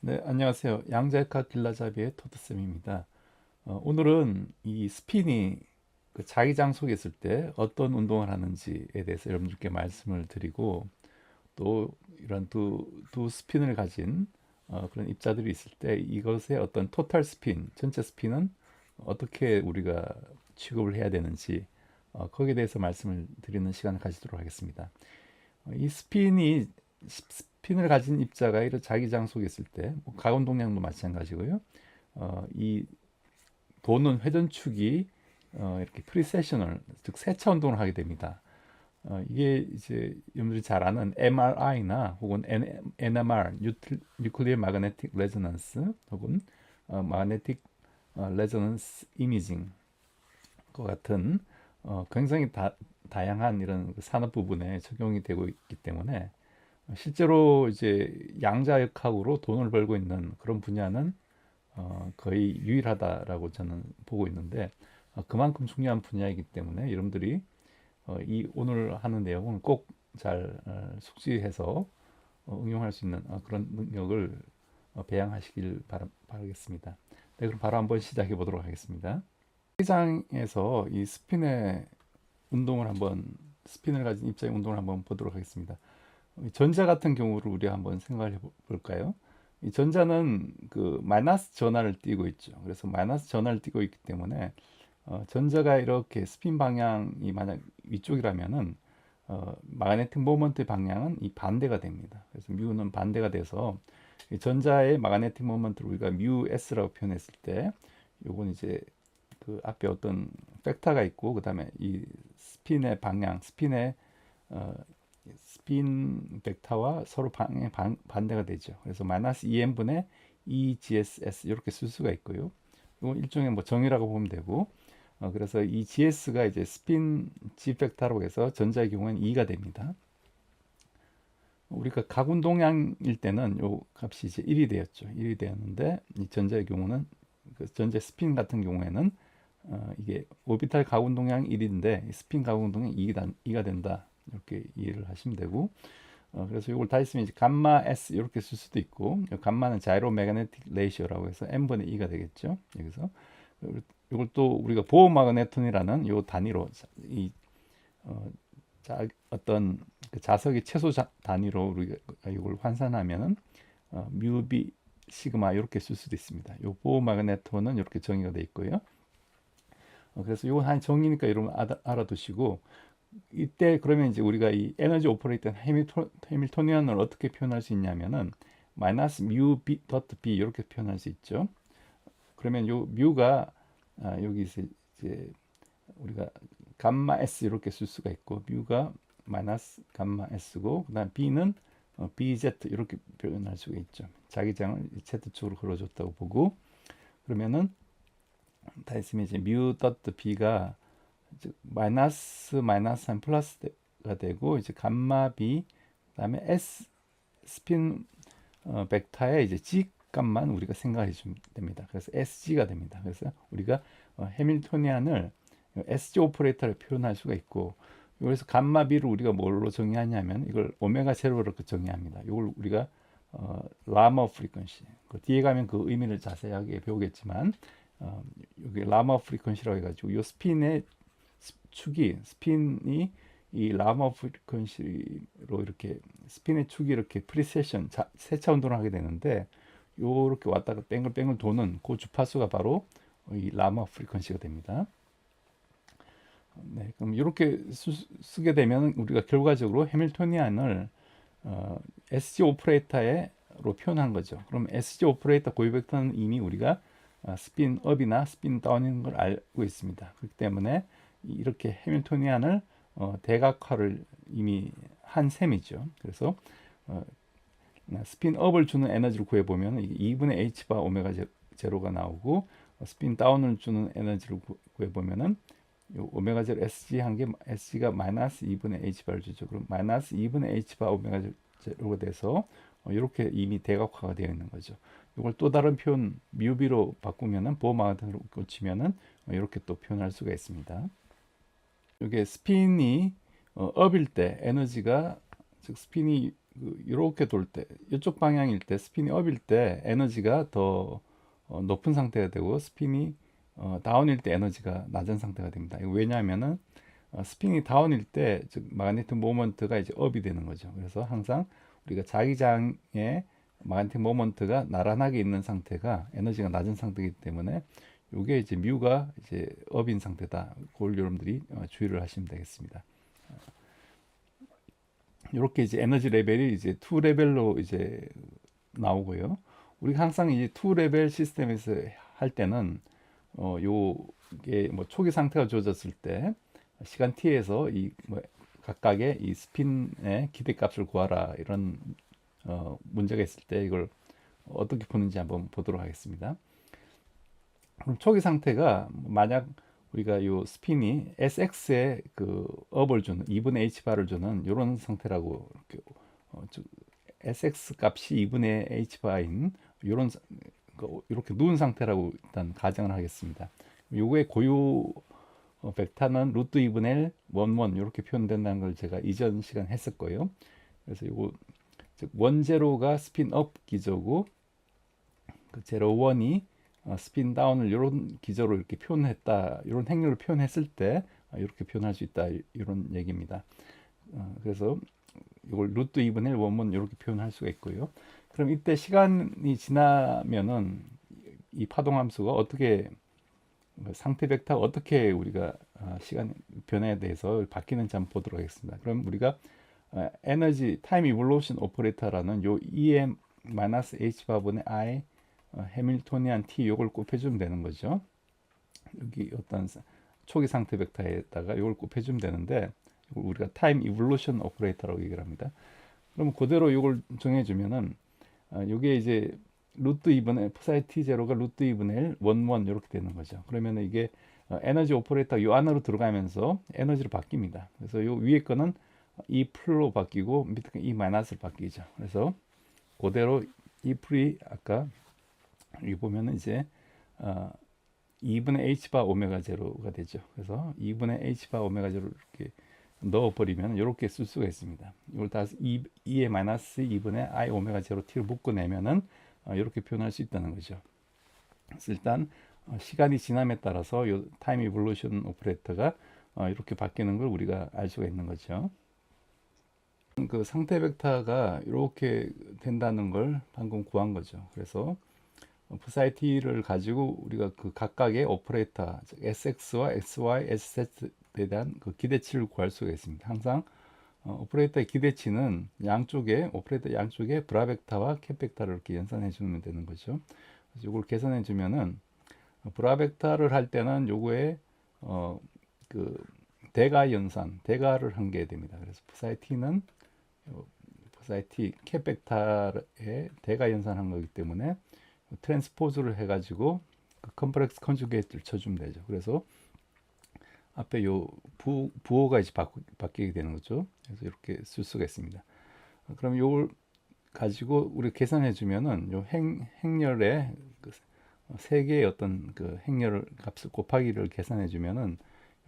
네, 안녕하세요. 양자역학 길라잡이의 토트쌤입니다. 어, 오늘은 이 스핀이 그 자기장 속에 있을 때 어떤 운동을 하는지에 대해서 여러분들께 말씀을 드리고 또 이런 두, 두 스핀을 가진 어, 그런 입자들이 있을 때 이것의 어떤 토탈 스핀, 전체 스핀은 어떻게 우리가 취급을 해야 되는지 어, 거기에 대해서 말씀을 드리는 시간을 가지도록 하겠습니다. 어, 이 스핀이 스핀을 가진 입자가 이런 자기장 속에 있을 때, 뭐 가온 동량도 마찬가지고요. 어, 이 도는 회전축이 어, 이렇게 프리세셔널, 즉 세차 운동을 하게 됩니다. 어, 이게 이제 여러분들이 잘 아는 MRI나 혹은 NMR, 뉴클리어 마그네틱 레저넌스 혹은 어, 마그네틱 어, 레저넌스 이미징 과 같은 어, 굉장히 다, 다양한 이런 그 산업 부분에 적용이 되고 있기 때문에 실제로 이제 양자역학으로 돈을 벌고 있는 그런 분야는 어, 거의 유일하다라고 저는 보고 있는데 어, 그만큼 중요한 분야이기 때문에 여러분들이 어, 이 오늘 하는 내용을 꼭잘 어, 숙지해서 어, 응용할 수 있는 어, 그런 능력을 어, 배양하시길 바라, 바라겠습니다. 네, 그럼 바로 한번 시작해 보도록 하겠습니다. 회장에서 이 스핀의 운동을 한번 스핀을 가진 입자의 운동을 한번 보도록 하겠습니다. 전자 같은 경우를 우리 한번 생각해 볼까요? 이 전자는 그 마이너스 전하를 띠고 있죠. 그래서 마이너스 전하를 띠고 있기 때문에 어, 전자가 이렇게 스핀 방향이 만약 위쪽이라면은 어, 마그네틱 모먼트의 방향은 이 반대가 됩니다. 그래서 뮤는 반대가 돼서 이 전자의 마그네틱 모먼트를 우리가 뮤 s라고 표현했을 때 요건 이제 그 앞에 어떤 팩터가 있고 그다음에 이 스핀의 방향, 스핀의 어, 스핀 벡터와 서로 방향 반, 반대가 되죠. 그래서 마이너스 2n분의 2gss 이렇게 쓸 수가 있고요. 이건 일종의 뭐 정이라고 보면 되고 어, 그래서 이 gs가 이제 스핀 g 벡터라고 해서 전자의 경우에는 2가 됩니다. 우리가 가군 동향일 때는 요 값이 이제 1이 되었죠. 1이 되었는데 이 전자의 경우는 그 전자 스핀 같은 경우에는 어, 이게 오비탈 가군 동향 1인데 스핀 가군 동향 2가, 2가 된다. 이렇게 이해를 하시면 되고 어, 그래서 이걸 다 있으면 이제 감마 S 이렇게 쓸 수도 있고 감마는 자이로 메가네틱 레이시오라고 해서 n분의 2가 되겠죠. 여기서 이걸 또 우리가 보호 마그네톤이라는 요 단위로 이 어, 자, 어떤 그 자석의 최소 자, 단위로 우리가 이걸 환산하면은 어, 뮤비 시그마 이렇게 쓸 수도 있습니다. 요 보호 마그네톤은 이렇게 정의가 돼 있고요. 어, 그래서 이건 한 정의니까 여러분 알아두시고 이때 그러면 이제 우리가 이 에너지 오퍼레이터 해밀토, 해밀토니안을 어떻게 표현할 수 있냐면은 마이너스 뮤비 더트 비 이렇게 표현할 수 있죠. 그러면 요 뮤가 아, 여기서 이제 우리가 감마 s 이렇게 쓸 수가 있고 뮤가 마이너스 감마 s고 그다음 b는 어, bz 이렇게 표현할 수가 있죠. 자기장을 z 쪽으로 걸어줬다고 보고 그러면은 다 있으면 이제 뮤 더트 b가 마이너스 마이너스 한 플러스가 되고 이제 감마 b 그다음에 s 스핀 어, 벡터의 이제 g 값만 우리가 생각해 주면 됩니다. 그래서 sg가 됩니다. 그래서 우리가 어, 해밀토니안을 sg 오퍼레이터를 표현할 수가 있고 그래서 감마 b를 우리가 뭘로 정의하냐면 이걸 오메가 제로로 정의합니다. 이걸 우리가 어, 라마 프리퀀시 그 뒤에 가면 그 의미를 자세하게 배우겠지만 어, 여기 라마 프리퀀시라고 해가지고 이 스핀의 축이 스핀이 이 라마 프리퀀시로 이렇게 스핀의 축이 이렇게 프리세션 세차 운동을 하게 되는데 요렇게 왔다가 뺑글뺑글 도는 그 주파수가 바로 이 라마 프리퀀시가 됩니다. 네, 그럼 이렇게 쓰, 게 되면 우리가 결과적으로 해밀토니안을 어, SG 오퍼레이터로 표현한 거죠. 그럼 SG 오퍼레이터 고유 벡터는 이미 우리가 어, 스핀 업이나 스핀 다운인 걸 알고 있습니다. 그렇기 때문에 이렇게 해밀토니안을 어, 대각화를 이미 한 셈이죠. 그래서 어, 스핀업을 주는 에너지를 구해보면 2분의 h바 오메가 제로가 나오고 어, 스핀 다운을 주는 에너지를 구해보면은 오메가 제로 sg 한 게 sg가 마이너스 2분의 h바를 주죠. 그럼 마이너스 2분의 h바 오메가 제로가 돼서 어, 이렇게 이미 대각화가 되어 있는 거죠. 이걸 또 다른 표현 뮤비로 바꾸면은 꽂히면은 어, 이렇게 또 표현할 수가 있습니다. 이게 스핀이 어, 업일 때 에너지가 즉 스핀이 그 이렇게 돌 때, 이쪽 방향일 때, 스핀이 업일 때 에너지가 더 어, 높은 상태가 되고 스핀이 어, 다운일 때 에너지가 낮은 상태가 됩니다. 왜냐하면은 어, 스핀이 다운일 때, 즉 마그네틱 모먼트가 이제 업이 되는 거죠. 그래서 항상 우리가 자기장의 마그네틱 모먼트가 나란하게 있는 상태가 에너지가 낮은 상태이기 때문에 이게 이제 뮤가 이제 업인 상태다. 그걸 여러분들이 어, 주의를 하시면 되겠습니다. 이렇게 이제 에너지 레벨이 이제 2 레벨로 이제 나오고요. 우리가 항상 이제 2 레벨 시스템에서 할 때는 어 요게 뭐 초기 상태가 좋아졌을 때 시간 t에서 이 뭐 각각의 이 스핀의 기대값을 구하라 이런 어 문제가 있을 때 이걸 어떻게 푸는지 한번 보도록 하겠습니다. 그럼 초기 상태가 만약 우리가 요 스핀이 SX에 그 업을 주는 2분의 H 바를 주는 이런 상태라고 이렇게 어, 즉 SX 값이 2분의 H 바인 이런 이렇게 누운 상태라고 일단 가정을 하겠습니다. 요거의 고유 어, 벡터는 루트 2분의 1, 1, 1 이렇게 표현된다는 걸 제가 이전 시간 거예요. 그래서 요거 즉 원제로가 스핀 업 기조고 그 제로 원이 어, 스핀 다운을 이런 기조로 이렇게 표현했다 이런 행렬을 표현했을 때 어, 이렇게 표현할 수 있다 이런 얘기입니다. 어, 그래서 이걸 루트 2분의 1 원문 이렇게 표현할 수가 있고요. 그럼 이때 시간이 지나면은 이 파동 함수가 어떻게 상태 벡터가 어떻게 우리가 시간 변화에 대해서 바뀌는지 한번 보도록 하겠습니다. 그럼 우리가 에너지 타임 이볼루션 오퍼레이터라는 요 EM-H 바분의 I 어, 해밀토니안 T 요걸 곱해주면 되는 거죠. 여기 어떤 초기 상태 벡터에다가 이걸 곱해주면 되는데 이걸 우리가 타임 이볼루션 오퍼레이터라고 얘기를 합니다. 그럼 그대로 이걸 정해주면은 어, 이게 이제 루트 2분의 프사이 t 제로가 루트 2분의 1, 1, 1 이렇게 되는 거죠. 그러면 이게 어, 에너지 오퍼레이터 요 안으로 들어가면서 에너지로 바뀝니다. 그래서 요 위에 거는 이 풀로 바뀌고 밑에 거이 마이너스로 바뀌죠. 그래서 그대로 이 풀이 아까 여기 보면은 이제 어, 2분의 h 바 오메가 제로가 되죠. 그래서 2분의 h 바 오메가 제로 이렇게 넣어버리면 이렇게 쓸 수가 있습니다. 이걸 다 2, 2의 마이너스 2분의 i 오메가 제로 t를 묶어내면은 어, 이렇게 표현할 수 있다는 거죠. 그래서 일단 어, 시간이 지남에 따라서 요 타임 이볼루션 오퍼레이터가 어, 이렇게 바뀌는 걸 우리가 알 수가 있는 거죠. 그 상태 벡터가 이렇게 된다는 걸 방금 구한 거죠. 그래서 FSIT를 가지고 우리가 그 각각의 오퍼레이터 SX와 SY, SZ에 대한 그 기대치를 구할 수가 있습니다. 항상 어, 오퍼레이터의 기대치는 양쪽에 오퍼레이터 양쪽에 브라벡타와 캡벡타를 이렇게 연산해 주면 되는 거죠. 그래서 이걸 계산해 주면은 어, 브라벡타를 할 때는 요거에 어, 그 대가 연산, 대가를 한 게 됩니다. 그래서 FSIT는 FSIT 캡벡타의 대가 연산한 거기 때문에 트랜스포즈를 해가지고 그 컴플렉스 컨주게이트를 쳐주면 되죠. 그래서 앞에 요 부, 부호가 이제 바꾸, 바뀌게 되는 거죠. 그래서 이렇게 쓸 수가 있습니다. 그럼 요걸 가지고 우리 계산해 주면은 요 행, 행렬의 그세 개의 어떤 그 행렬 값을 곱하기를 계산해 주면은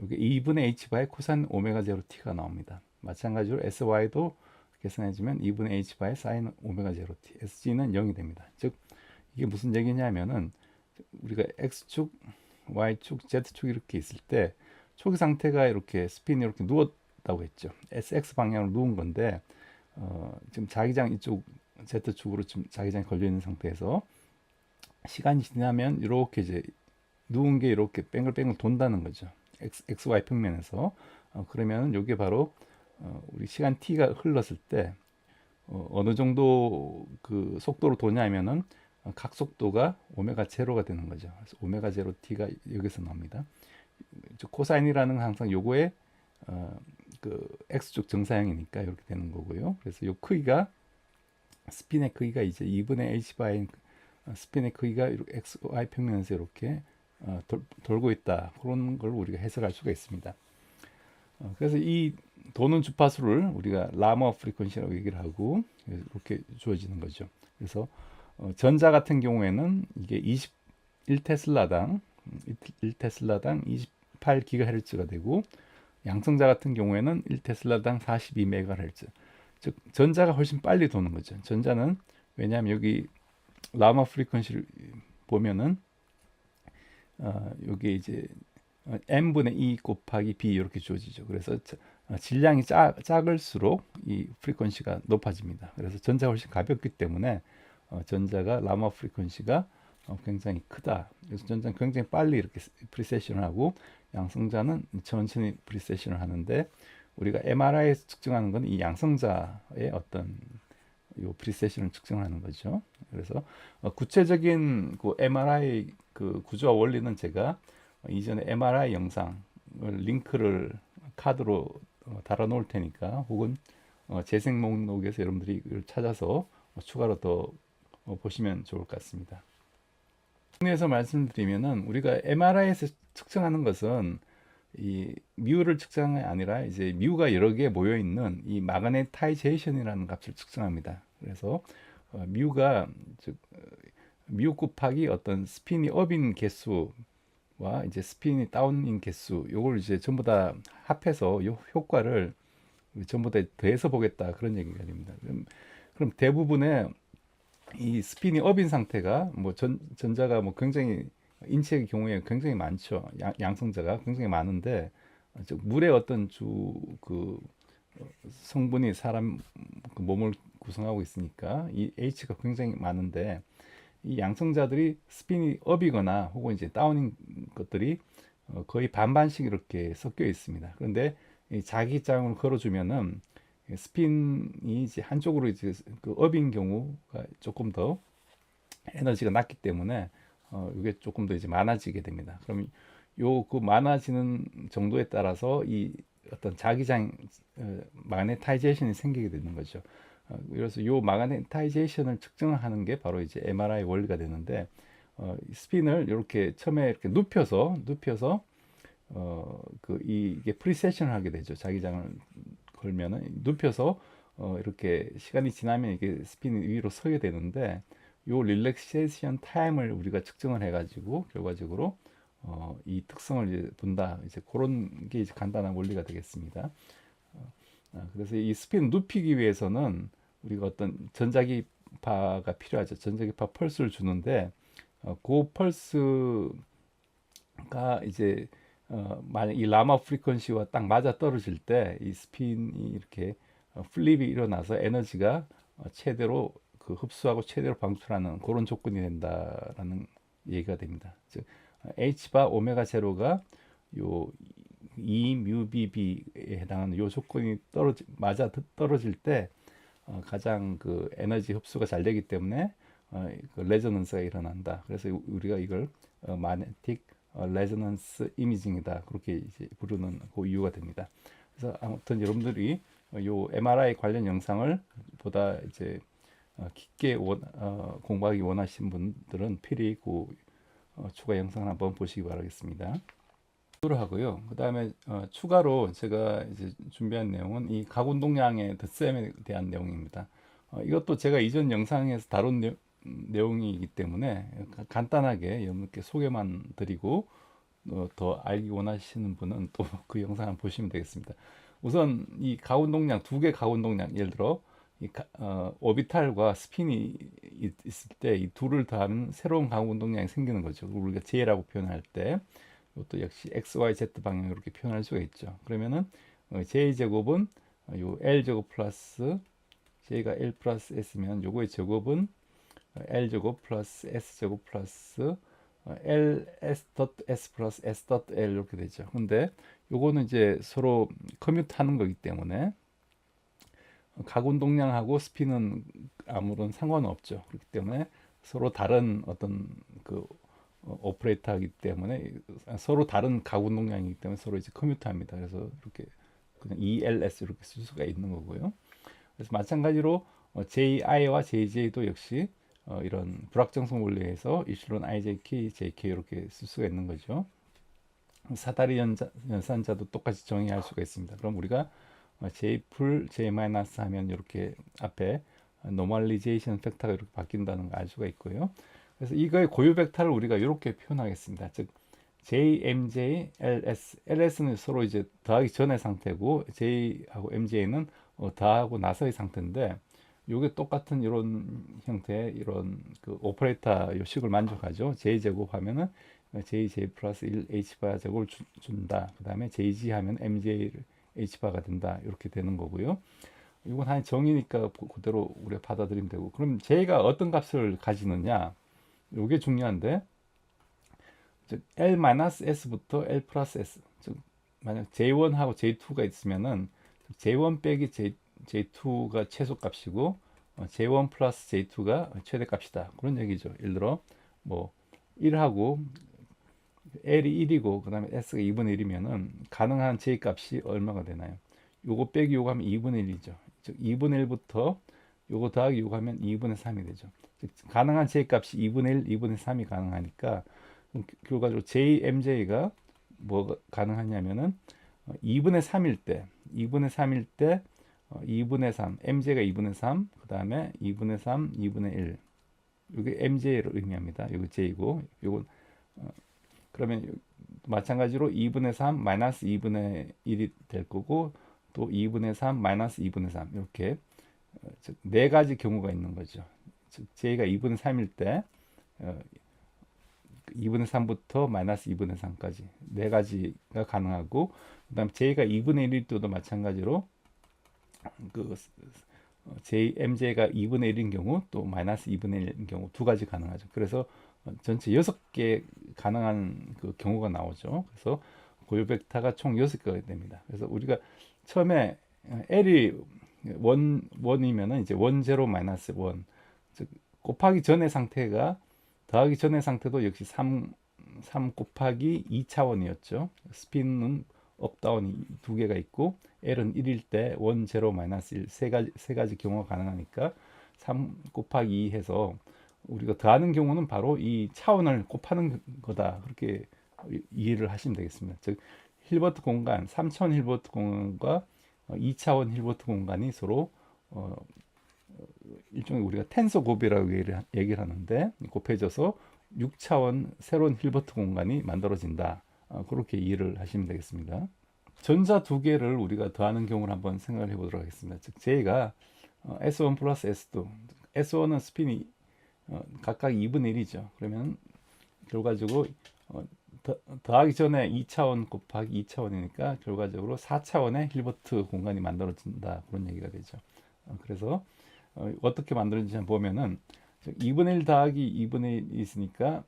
여기 2분의 h 바의 코사인 오메가 제로 t가 나옵니다. 마찬가지로 sy도 계산해 주면 2분의 h 바의 사인 오메가 제로 t, sg는 0이 됩니다. 즉 이게 무슨 얘기냐면은 우리가 x축, y축, z축 이렇게 있을 때 초기 상태가 이렇게 스핀이 이렇게 누웠다고 했죠. sx 방향으로 누운 건데 어, 지금 자기장 이쪽 z축으로 지금 자기장이 걸려 있는 상태에서 시간이 지나면 이렇게 이제 누운 게 이렇게 뺑글뺑글 돈다는 거죠. x, xy 평면에서 어, 그러면 이게 바로 어, 우리 시간 t가 흘렀을 때 어, 어느 정도 그 속도로 도냐면은 각 속도가 오메가 제로가 되는 거죠. 그래서 오메가 제로 t가 여기서 나옵니다. 코사인이라는 건 항상 요거의 어, 그 x축 정사형이니까 이렇게 되는 거고요. 그래서 요 크기가 스핀의 크기가 이제 2분의 h 바인 어, 스핀의 크기가 x, y 평면에서 이렇게 어, 돌, 돌고 있다. 그런 걸 우리가 해석할 수가 있습니다. 어, 그래서 이 도는 주파수를 우리가 라머 프리퀀시라고 얘기를 하고 이렇게 주어지는 거죠. 그래서 어, 전자 같은 경우에는 이게 21 테슬라당 1 테슬라당 28 기가헤르츠가 되고 양성자 같은 경우에는 1 테슬라당 42 메가헤르츠. 즉 전자가 훨씬 빨리 도는 거죠. 전자는 왜냐하면 여기 라마 프리퀀시를 보면은 어, 여기 이제 어, m 분의 2 곱하기 b 이렇게 주어지죠. 그래서 저- 어, 질량이 작, 작을수록 이 프리퀀시가 높아집니다. 그래서 전자가 훨씬 가볍기 때문에 어, 전자가 라마 프리퀀시가 어, 굉장히 크다. 그래서 전자는 굉장히 빨리 이렇게 프리세션을 하고 양성자는 천천히 프리세션을 하는데 우리가 MRI에서 측정하는 건 이 양성자의 어떤 요 프리세션을 측정하는 거죠. 그래서 어, 구체적인 그 MRI 그 구조와 원리는 제가 어, 이전에 MRI 영상을 링크를 카드로 어, 달아 놓을 테니까 혹은 어, 재생 목록에서 여러분들이 이걸 찾아서 어, 추가로 더 어, 보시면 좋을 것 같습니다. 정리해서 말씀드리면은 우리가 MRI에서 측정하는 것은 이 뮤를 측정이 아니라 이제 뮤가 여러 개 모여 있는 이 마그네타이제이션이라는 값을 측정합니다. 그래서 어, 뮤가 즉 어, 뮤 곱하기 어떤 스핀이 업인 개수와 이제 스핀이 다운인 개수 요걸 이제 전부 다 합해서 요 효과를 전부 다 더해서 보겠다 그런 얘기가 됩니다. 그럼, 그럼 대부분의 이 스핀이 업인 상태가 뭐 전, 전자가 뭐 굉장히 인체의 경우에 굉장히 많죠. 양, 양성자가 굉장히 많은데 어, 즉 물의 어떤 주 그 성분이 사람 그 몸을 구성하고 있으니까 이 H가 굉장히 많은데 이 양성자들이 스핀이 업이거나 혹은 이제 다운인 것들이 어, 거의 반반씩 이렇게 섞여 있습니다. 그런데 이 자기 장을 걸어주면은 이 스핀이 이제 한쪽으로 이제 그 업인 경우가 조금 더 에너지가 낮기 때문에 어, 이게 조금 더 이제 많아지게 됩니다. 그럼 요 그 많아지는 정도에 따라서 이 어떤 자기장 어, 마그네타이제이션이 생기게 되는 거죠. 어, 그래서 요 마그네타이제이션을 측정하는 게 바로 이제 MRI 원리가 되는데 어, 이 스핀을 이렇게 처음에 이렇게 눕혀서 눕혀서 어, 그 이게 프리세션을 하게 되죠. 자기장을 걸면은 눕혀서 어, 이렇게 시간이 지나면 이게 스핀이 위로 서게 되는데 요 릴렉세이션 타임을 우리가 측정을 해가지고 결과적으로 어, 이 특성을 이제 본다. 이제 그런 게 이제 간단한 원리가 되겠습니다. 어, 아, 그래서 이 스핀 눕히기 위해서는 우리가 어떤 전자기파가 필요하죠. 전자기파 펄스를 주는데 어, 그 펄스가 이제 어, 만약 이 라마 프리퀀시와 딱 맞아 떨어질 때 이 스핀이 이렇게 어, 플립이 일어나서 에너지가 어, 최대로 그 흡수하고 최대로 방출하는 그런 조건이 된다라는 얘기가 됩니다. 즉 H바 오메가 제로가 요 2 뮤비비에 해당하는 요 조건이 떨어지 맞아 떨어질 때 어, 가장 그 에너지 흡수가 잘 되기 때문에 어, 그 레저넌스가 일어난다. 그래서 우리가 이걸 어, 마네틱 어, 레저넌스 이미징이다. 그렇게 이제 부르는 그 이유가 됩니다. 그래서 아무튼 여러분들이 어, 요 MRI 관련 영상을 보다 이제 어, 깊게 원, 어, 공부하기 원하시는 분들은 필히 그 어, 추가 영상을 한번 보시기 바라겠습니다. 로 하고요. 그 다음에 어, 추가로 제가 이제 준비한 내용은 이 가운동량의 덧셈에 대한 내용입니다. 어, 이것도 제가 이전 영상에서 다룬 내, 내용이기 때문에 가- 간단하게 여러분께 소개만 드리고 어, 더 알기 원하시는 분은 또 그 영상 한번 보시면 되겠습니다. 우선 이 가운동량 두 개 가운동량 예를 들어 이 가- 어, 오비탈과 스핀이 있- 있을 때 이 둘을 더하면 새로운 가운동량이 생기는 거죠. 우리가 J라고 표현할 때 이것도 역시 x, y, z 방향으로 이렇게 표현할 수가 있죠. 그러면은 어, j 제곱은 어, 요 l 제곱 플러스 j가 l 플러스 s면 요거의 제곱은 어, l 제곱 플러스 s 제곱 플러스 어, l s 덧 s 플러스 s 덧 l 이렇게 되죠. 근데 요거는 이제 서로 커뮤트 하는 거기 때문에 가운동량하고 스피는 아무런 상관없죠. 그렇기 때문에 서로 다른 어떤 그 어, 오퍼레이터이기 때문에 서로 다른 가운동량이기 때문에 서로 이제 커뮤트합니다. 그래서 이렇게 그냥 ELS 이렇게 쓸 수가 있는 거고요. 그래서 마찬가지로 어, JI와 JJ도 역시 어, 이런 불확정성 원리에서 이실론 IJK, JK 이렇게 쓸 수가 있는 거죠. 사다리 연자, 연산자도 똑같이 정의할 수가 있습니다. 그럼 우리가 어, J 풀 J 하면 이렇게 앞에 노멀리제이션 팩터가 이렇게 바뀐다는 걸 알 수가 있고요. 그래서 이거의 고유 벡터를 우리가 이렇게 표현하겠습니다. 즉 JMJ, LS, LS는 서로 이제 더하기 전의 상태고 J하고 MJ는 어, 더하고 나서의 상태인데 요게 똑같은 이런 형태의 이런 그 오퍼레이터 요식을 만족하죠. j 제곱 하면은 j j 플러스 1 h 바 제곱을 주, 준다. 그 다음에 jg 하면 mj h 바가 된다. 이렇게 되는 거고요. 이건 한 정의니까 그대로 우리가 받아들이면 되고 그럼 j가 어떤 값을 가지느냐 요게 중요한데 즉 L-S부터 L 플러스 S 즉 만약 J1하고 J2가 있으면은 J1 빼기 J, J2가 최소값이고 어, J1 플러스 J2가 최대값이다. 그런 얘기죠. 예를 들어 뭐 1하고 L이 1이고 그 다음에 S가 2분의 1이면은 가능한 J값이 얼마가 되나요? 요거 빼기 요거 하면 2분의 1이죠. 즉 2분의 1부터 요거 더하기 요거 하면 2분의 3이 되죠. 즉 가능한 J값이 2분의 1, 2분의 3이 가능하니까 결과적으로 JMJ가 뭐 가능하냐면은 2분의 어, 3일 때, 2분의 3일 때 2분의 3, MJ가 2분의 3, 그 다음에 2분의 3, 2분의 1. 이게 MJ를 의미합니다. 이거 J고, 이건 어, 그러면 마찬가지로 2분의 3 마이너스 2분의 1이 될 거고 또 2분의 3 마이너스 2분의 3 이렇게 어, 네 가지 경우가 있는 거죠. 즉 J가 2분의 3일 때 2분의 3부터 마이너스 2분의 3까지 네 가지가 가능하고 그다음 j가 2분의 1일 때도 마찬가지로 그 j mj가 2분의 1인 경우 또 마이너스 2분의 1인 경우 두 가지 가능하죠. 그래서 전체 6개 가능한 그 경우가 나오죠. 그래서 고유 벡터가 총 6개가 됩니다. 그래서 우리가 처음에 L이 원, 원이면은 이제 원 제로 마이너스 원 곱하기 전의 상태가 더하기 전의 상태도 역시 3, 3 곱하기 2차원이었죠. 스핀은 업다운이 두 개가 있고 L은 1일 때 1, 0, 마이너스 1, 세 가지, 세 가지 경우가 가능하니까 3 곱하기 2 해서 우리가 더하는 경우는 바로 이 차원을 곱하는 거다. 그렇게 이해를 하시면 되겠습니다. 즉, 힐버트 공간, 3차원 힐버트 공간과 2차원 힐버트 공간이 서로 어, 일종의 우리가 텐서 곱이라고 얘기를, 얘기를 하는데 곱해져서 6차원 새로운 힐버트 공간이 만들어진다. 어, 그렇게 이해를 하시면 되겠습니다. 전자 두 개를 우리가 더하는 경우를 한번 생각을 해보도록 하겠습니다. 즉 J가 어, S1 플러스 S2 S1은 스핀이 어, 각각 2분의 1이죠. 그러면 결과적으로 어, 더, 더하기 전에 2차원 곱하기 2차원이니까 결과적으로 4차원의 힐버트 공간이 만들어진다. 그런 얘기가 되죠. 어, 그래서 어, 떻게 만들어지는지 보면은 2분의 1 더하기 2분의 1이 있으니까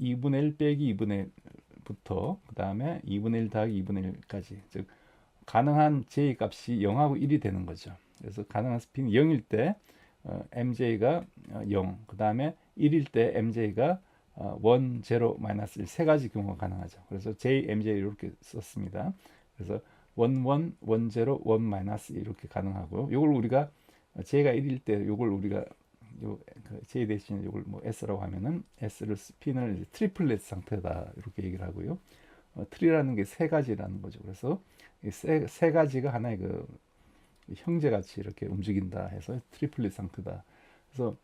2분의 1 빼기 2분의 1 부터 그 다음에 2분의 1 더하기 2분의 1까지 즉 가능한 j 값이 0하고 1이 되는 거죠. 그래서 가능한 스핀이 0일 때 어, mj가 0, 어, 그 다음에 1일 때 mj가 어, 1, 0, 마이너스 1 세 가지 경우가 가능하죠. 그래서 j, mj 이렇게 썼습니다. 그래서 1, 1, 1, 0, 1, 마이너스 이렇게 가능하고 이걸 우리가 j가 1일 때 요걸 우리가 요그 j 대신 요걸 뭐 s라고 하면은 s를 스핀을 트리플렛 상태다 이렇게 얘기를 하고요. 어, 트리라는 게 세 가지라는 거죠. 그래서 세, 세 가지가 하나의 그 형제 같이 이렇게 움직인다 해서 트리플렛 상태다. 그래서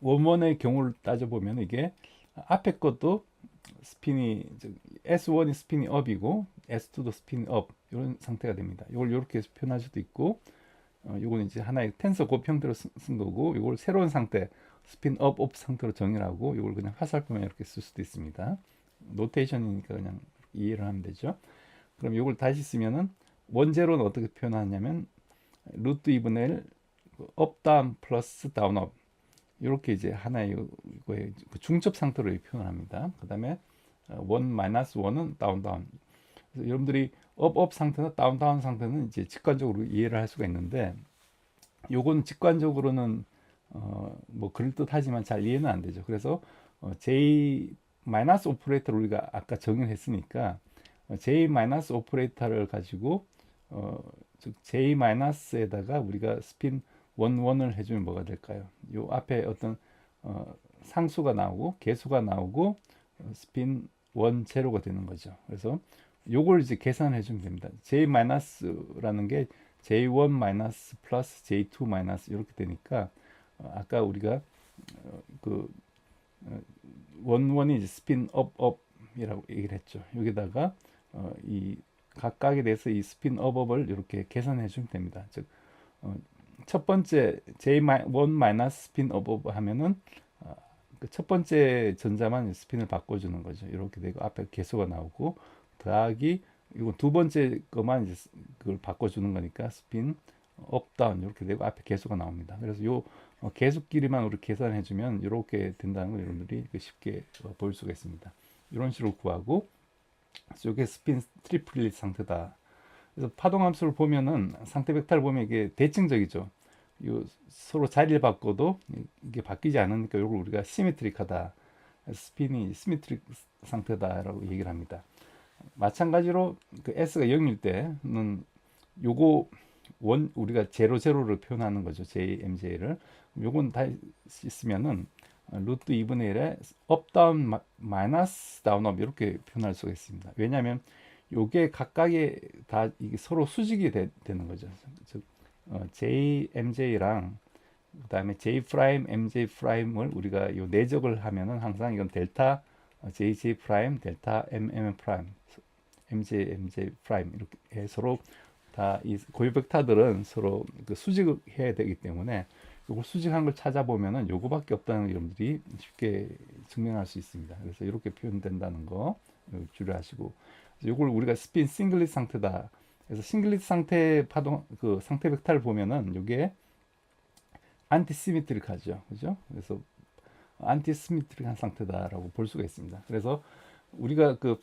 원원의 경우를 따져 보면 이게 앞에 것도 스핀이 S1이 스핀이 업이고 S2도 스핀이 업 이런 상태가 됩니다. 이걸 이렇게 표현할 수도 있고 어, 요거는 이제 하나의 텐서 곱 형태로 쓴, 쓴 거고 이걸 새로운 상태 스핀 업 업 상태로 정의하고 이걸 그냥 화살표만 이렇게 쓸 수도 있습니다. 노테이션이니까 그냥 이해를 하면 되죠. 그럼 이걸 다시 쓰면은 원제로는 어떻게 표현하냐면 루트 2분의 1 업, 다운 플러스 다운 업 이렇게 이제 하나의 그 중첩 상태로 표현합니다. 그 다음에 원 마이너스 원은 다운 다운 여러분들이 업업 상태나 다운 다운 상태는 이제 직관적으로 이해를 할 수가 있는데 요건 직관적으로는 어 뭐 그럴 듯하지만 잘 이해는 안 되죠. 그래서 어 J 마이너스 오퍼레이터를 우리가 아까 정의했으니까 어 J 마이너스 오퍼레이터를 가지고 어 즉 J 마이너스에다가 우리가 스핀 원원을 해주면 뭐가 될까요? 요 앞에 어떤 어 상수가 나오고 개수가 나오고 어 스핀 원 제로가 되는 거죠. 그래서 요걸 이제 계산해 주면 됩니다. j-라는 게 j1 마이너스 플러스 j2 마이너스 이렇게 되니까 어, 아까 우리가 어, 그 어, 원원이 이제 스핀 업 업이라고 얘기를 했죠. 여기다가 어, 이 각각에 대해서 이 스핀 업 업을 이렇게 계산해 주면 됩니다. 즉 어, 첫 번째 J1 마이너스 스핀 어버브 하면은 어, 그첫 번째 전자만 스핀을 바꿔주는 거죠. 이렇게 되고 앞에 개수가 나오고 더하기 이건 두 번째 것만 이제 그걸 바꿔주는 거니까 스핀 업 다운 이렇게 되고 앞에 개수가 나옵니다. 그래서 요 어, 개수끼리만 우리 계산해 주면 이렇게 된다는 걸 여러분들이 그 쉽게 어, 볼 수가 있습니다. 이런 식으로 구하고 이게 스핀 트리플릿 상태다. 그래서 파동 함수를 보면은 상태 벡터를 보면 이게 대칭적이죠. 요 서로 자리를 바꿔도 이게 바뀌지 않으니까 이걸 우리가 시메트릭하다. 스핀이 시메트릭 상태다라고 얘기를 합니다. 마찬가지로 그 s가 0일 때는 요거 원 우리가 제로 제로를 표현하는 거죠. JMJ를. 요건 다 있으면은 루트 2분의 1에 업 다운 마이너스 다운 업 이렇게 표현할 수가 있습니다. 왜냐하면 요게 각각의 다 이게 서로 수직이 되, 는 거죠. 즉 어, JMJ랑 그다음에 J MJ 프라임을 우리가 요 내적을 하면은 항상 이건 델타 JJ 프라임 델타 MM 프라임 MJ MJ 프라임 이렇게 서로 다 이 고유 벡터들은 서로 그 수직을 해야 되기 때문에 요걸 수직한 걸 찾아보면은 요거밖에 없다는 걸 여러분들이 쉽게 증명할 수 있습니다. 그래서 이렇게 표현된다는 거 주의하시고 요걸 우리가 스핀 싱글릿 상태다. 그래서 싱글릿 상태 파동 그 상태 벡터를 보면은 요게 안티시미트릭하죠. 그죠? 그래서 안티시미트릭한 상태다라고 볼 수가 있습니다. 그래서 우리가 그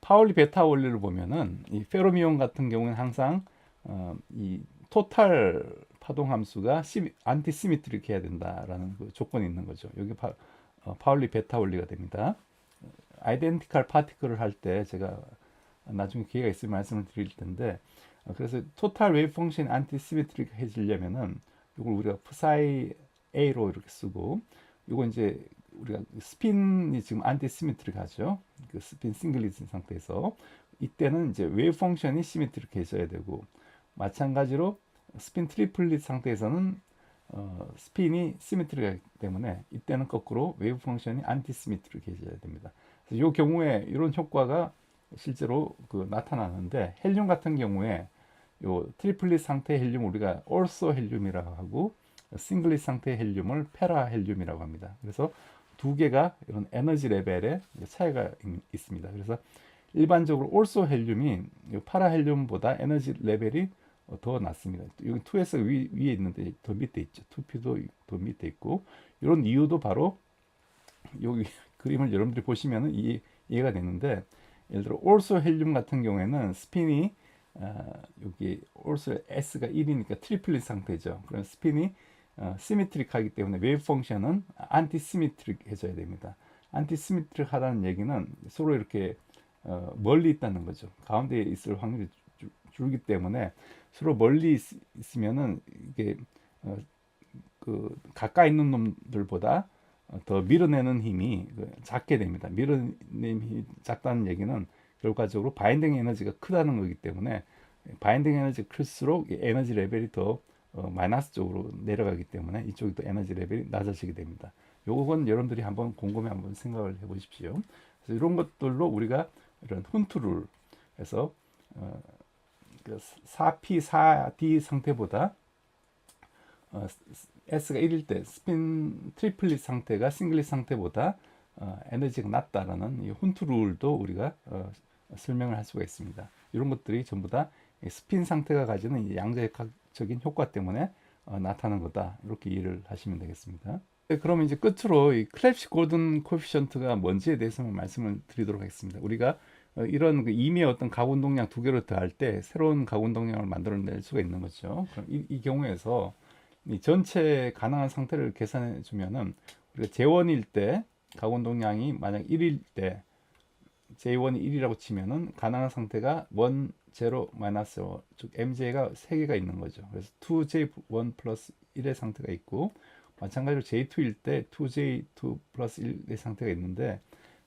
파울리 베타 원리를 보면은 이 페로미온 같은 경우는 항상 어, 이 토탈 파동 함수가 안티시미트릭 해야 된다라는 그 조건이 있는 거죠. 여기 파, 어, 파울리 베타 원리가 됩니다. 아이덴티컬 파티클을 할 때 제가 나중에 기회가 있으면 말씀을 드릴 텐데 어, 그래서 토탈 웨이브 펑션 안티시미트릭 해지려면은 이걸 우리가 프사이 A로 이렇게 쓰고 이거 이제 우리가 스핀이 지금 안티 시미트릭 하죠. 그 스핀 싱글리진 상태에서 이때는 이제 웨이브 펑션이 시미트릭 해져야 되고 마찬가지로 스핀 트리플릿 상태에서는 어, 스핀이 시미트리하기 때문에 이때는 거꾸로 웨이브 펑션이 안티 시미트릭해져야 됩니다. 그래서 이 경우에 이런 효과가 실제로 그 나타나는데 헬륨 같은 경우에 요 트리플릿 상태 헬륨 우리가 also 헬륨이라고 하고 싱글릿 상태 헬륨을 페라 헬륨이라고 합니다. 그래서 두 개가 이런 에너지 레벨에 차이가 있습니다. 그래서 일반적으로 also 헬륨이 파라 헬륨보다 에너지 레벨이 어, 더 낮습니다. 여기 2S 위, 위에 있는데 더 밑에 있죠. 2P도 더 밑에 있고 이런 이유도 바로 여기 그림을 여러분들이 보시면은 이해, 이해가 되는데 예를 들어 올소 헬륨 같은 경우에는 스핀이 어, 여기 올소 S가 1이니까 트리플릿 상태죠. 그럼 스핀이 어, 시미트릭하기 때문에 웨이브 펑션은 안티 시미트릭 해줘야 됩니다. 안티 시미트릭 하다는 얘기는 서로 이렇게 어, 멀리 있다는 거죠. 가운데 있을 확률이 줄기 때문에 서로 멀리 있, 으면은 이게 어, 그 가까이 있는 놈들보다 더 밀어내는 힘이 그 작게 됩니다. 밀어내는 힘이 작다는 얘기는 결과적으로 바인딩 에너지가 크다는 거기 때문에 바인딩 에너지가 클수록 에너지 레벨이 더 어, 마이너스 쪽으로 내려가기 때문에 이쪽이 또 에너지 레벨이 낮아지게 됩니다. 요건 여러분들이 한번 곰곰이 한번 생각을 해보십시오. 그래서 이런 것들로 우리가 이런 훈투를 해서 어, 그 4P, 4D 상태보다 어, S가 1일 때 스핀 트리플릿 상태가 싱글릿 상태보다 어, 에너지가 낮다라는 이 훈트 룰도 우리가 어, 설명을 할 수가 있습니다. 이런 것들이 전부 다 스핀 상태가 가지는 양자역학 적인 효과 때문에 어, 나타나는 거다. 이렇게 이해를 하시면 되겠습니다. 네, 그럼 이제 끝으로 이 클랩시 골든 코피션트가 뭔지에 대해서 말씀을 드리도록 하겠습니다. 우리가 어, 이런 그 임의 어떤 가운동량 두 개를 더할 때 새로운 가운동량을 만들어낼 수가 있는 거죠. 그럼 이, 이 경우에서 이 전체 가능한 상태를 계산해 주면은 우리가 제1일 때 가운동량이 만약 1일 때 J1이 1이라고 치면은 가능한 상태가 1, 0, 마이너스 1, 즉 MJ가 3개가 있는 거죠. 그래서 2J1 플러스 1의 상태가 있고 마찬가지로 J2일 때 2J2 플러스 1의 상태가 있는데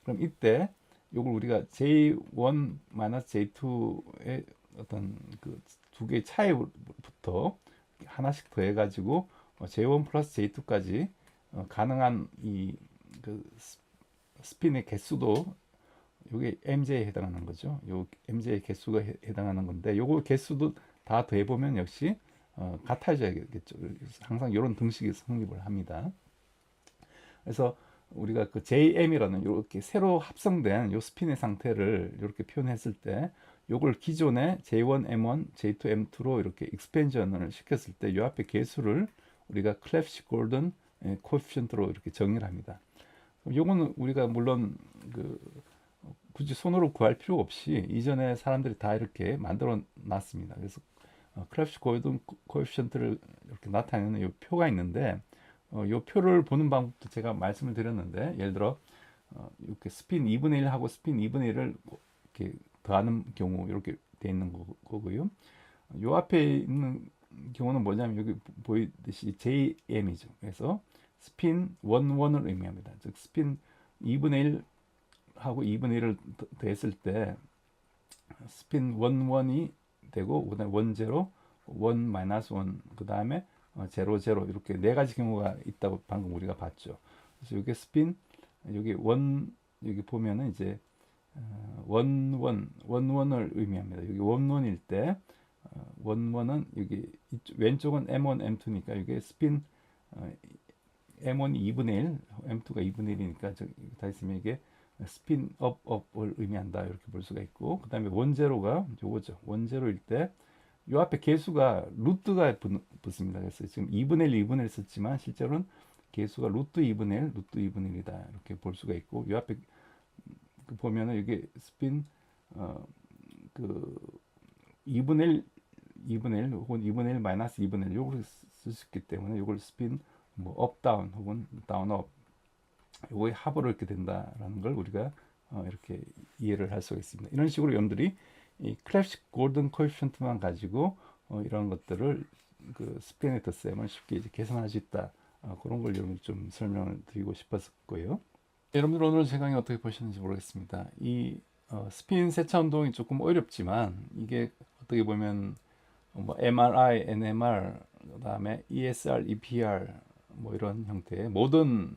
그럼 이때 요걸 우리가 J1 마이너스 J2의 어떤 그 두 개의 차이부터 하나씩 더해 가지고 어, J1 플러스 J2까지 어, 가능한 이 그 스핀의 개수도 요게 MJ에 해당하는 거죠. 요 MJ 개수가 해, 당하는 건데 요거 개수도 다 더해 보면 역시 어, 같아져야겠죠. 항상 이런 등식이 성립을 합니다. 그래서 우리가 그 JM이라는 이렇게 새로 합성된 요 스핀의 상태를 이렇게 표현했을 때 요걸 기존의 J1M1, J2M2로 이렇게 익스펜션을 시켰을 때 요 앞에 개수를 우리가 클래프시 골든 코에피션트로 이렇게 정의를 합니다. 요거는 우리가 물론 그 굳이 손으로 구할 필요 없이 이전에 사람들이 다 이렇게 만들어 놨습니다. 그래서 클래프시 골든 코에피션트를 이렇게 나타내는 요 표가 있는데 어, 요 표를 보는 방법도 제가 말씀을 드렸는데 예를 들어 어, 이렇게 스핀 2분의 1하고 스핀 2분의 1을 이렇게 더하는 경우 이렇게 돼 있는 거, 거고요. 요 앞에 있는 경우는 뭐냐면 여기 보이듯이 JM이죠. 그래서 스핀 1, 1을 의미합니다. 즉 스핀 2분의 1 하고 2분의 1을 더했을 때 스핀 1, 1이 되고 그다음에 1, 0, 1 마이너스 1, 그 다음에 어, 제로 제로 이렇게 네 가지 경우가 있다고 방금 우리가 봤죠. 그래서 여기 스핀 여기 원 여기 보면은 이제 어, 원원 원원을 의미합니다. 여기 원원일 때 어, 원원은 여기 왼쪽은 M1, M2니까 이게 스핀 M1이 2분의 1, M2가 2분의 1이니까 저기 다 있으면 이게 스핀 업 업을 의미한다 이렇게 볼 수가 있고 그 다음에 원제로가 요거죠. 원제로일 때 요 앞에 개수가 루트가 붙습니다. 그래서 지금 2분의 1, 2분의 1 썼지만 실제로는 개수가 루트 2분의 1, 루트 2분의 1이다 이렇게 볼 수가 있고 요 앞에 그 보면은 이게 스핀 어그 2분의 1, 2분의 1 혹은 2분의 1 마이너스 2분의 1 요걸 쓸 수 있기 때문에 요걸 스핀 뭐 업 다운 혹은 다운 업 요거의 합으로 이렇게 된다라는 걸 우리가 어, 이렇게 이해를 할 수가 있습니다. 이런 식으로 여러분들이 이 클래식 골든 코에피션트만 가지고 어, 이런 것들을 그 스피네터 셈을 쉽게 이제 계산할 수 있다. 어, 그런 걸 여러분 좀 설명을 드리고 싶었고요. 여러분들 오늘 제 강의 어떻게 보시는지 모르겠습니다. 이 어, 스핀 세차 운동이 조금 어렵지만 이게 어떻게 보면 뭐 MRI, NMR, 그다음에 ESR, EPR 뭐 이런 형태의 모든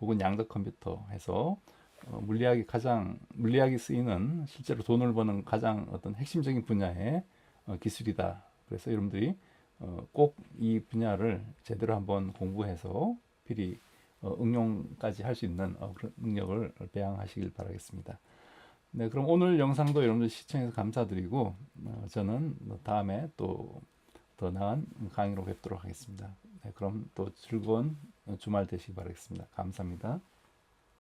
혹은 양적 컴퓨터 해서 어, 물리학이 가장 물리학이 쓰이는 실제로 돈을 버는 가장 어떤 핵심적인 분야의 어, 기술이다. 그래서 여러분들이 어, 꼭 이 분야를 제대로 한번 공부해서 필히 어, 응용까지 할 수 있는 어, 그런 능력을 배양하시길 바라겠습니다. 네, 그럼 오늘 영상도 여러분들 시청해서 감사드리고 어, 저는 다음에 또 더 나은 강의로 뵙도록 하겠습니다. 네, 그럼 또 즐거운 주말 되시기 바라겠습니다. 감사합니다.